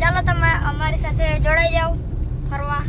ચાલો તમે અમારી સાથે જોડાઈ જાઓ ફરવા.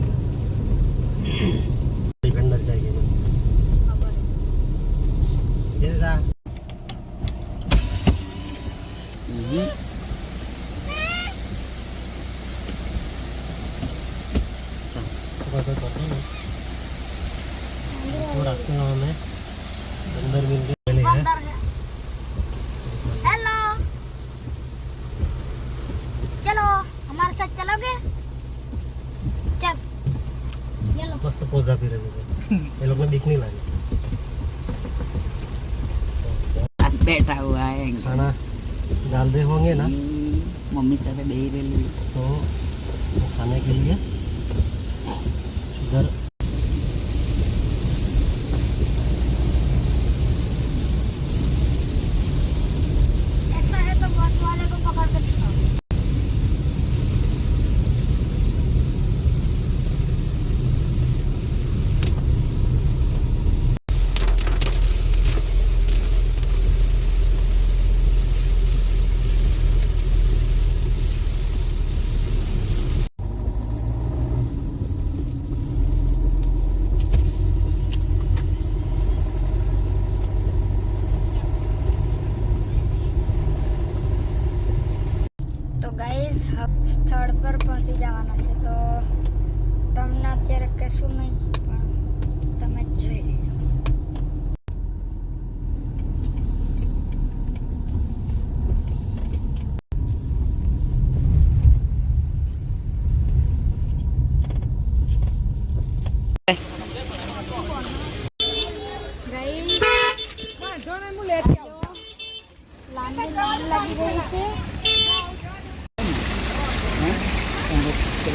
तो रास्ते में हमें बंदर मिल गए हैं। हेलो चलो हमारे साथ चलोगे? चल। मस्त पहुँच जाती रहे मुझे ये लोग ने दिखने लगे बैठा हुआ है। खाना डाल रहे होंगे ना? हम्म, मम्मी साथ दे ही तो खाने के लिए that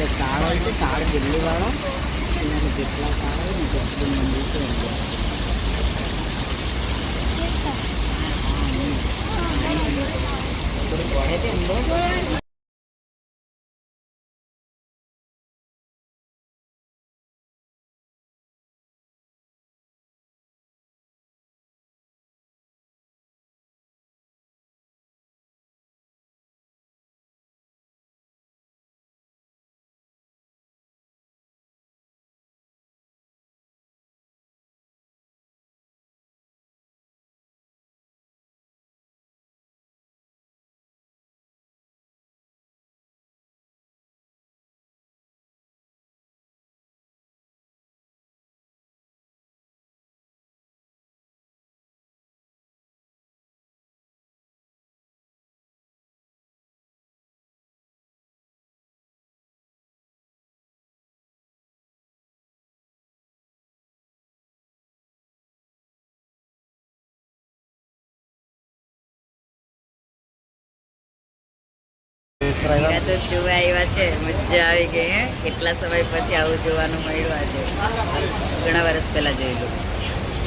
તાળ હોય છે તાળ દિલ્હી એના જેટલા તાળ હોય ને મંદિર છે હીરા તો જોવા આવ્યા છે મજા આવી ગઈ હે. કેટલા સમય પછી આવું જોવાનું મળ્યું આજે? ઘણા વર્ષ પહેલા જોયેલું.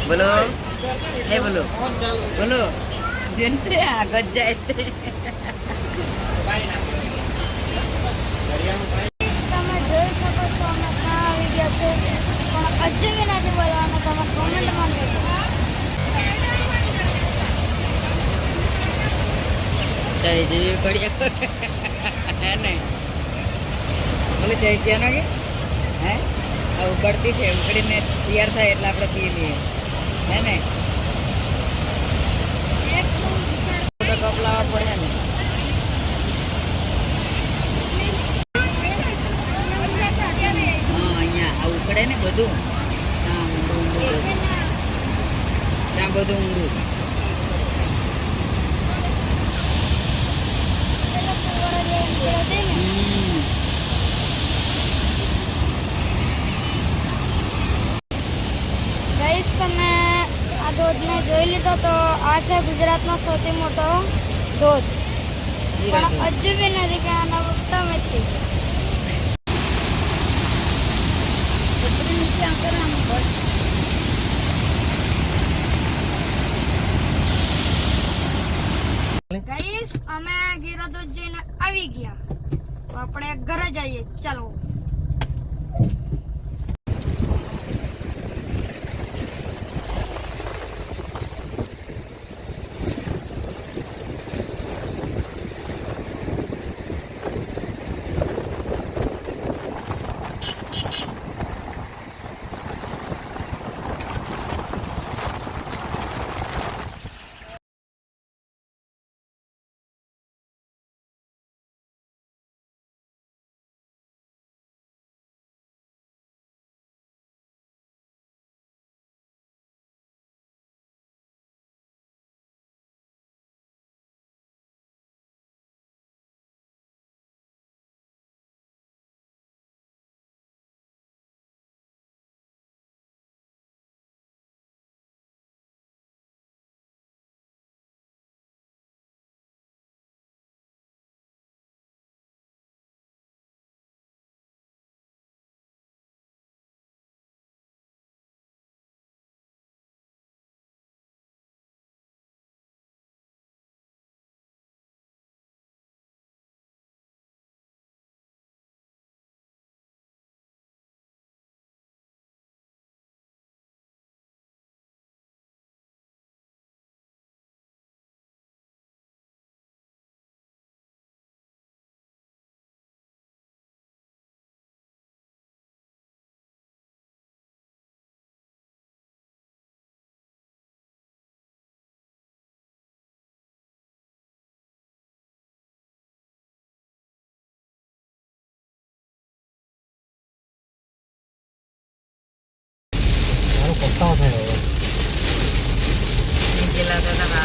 બોલો. હે. બોલો. બોલો. જંત્રે આગળ જાય. તે ચાલી જેવી કડિયા ને? બોલે જઈ ક્યાં ના કે? હે? આ ઉકળતી છે, ઉકળીને તૈયાર થાય એટલે આપણે પી લઈએ. હે ને? કપ લાવવા પડે ને. ઉકળે ને બધું. ત્યાં બધું ઊંડું. ખબર હતી ને હમ. ગઈશ તમે આ ધોધને જોઈ લીધો તો આ છે ગુજરાતનો સૌથી મોટો ધોધ પણ હજુ બી નથી કે આના તમે જ થઈ જાય. છત્રી નીચે આમ કરવાનું બસ ઘરે જઈએ. ચાલો. ผมต่อแถวจริงๆแล้วธนาคา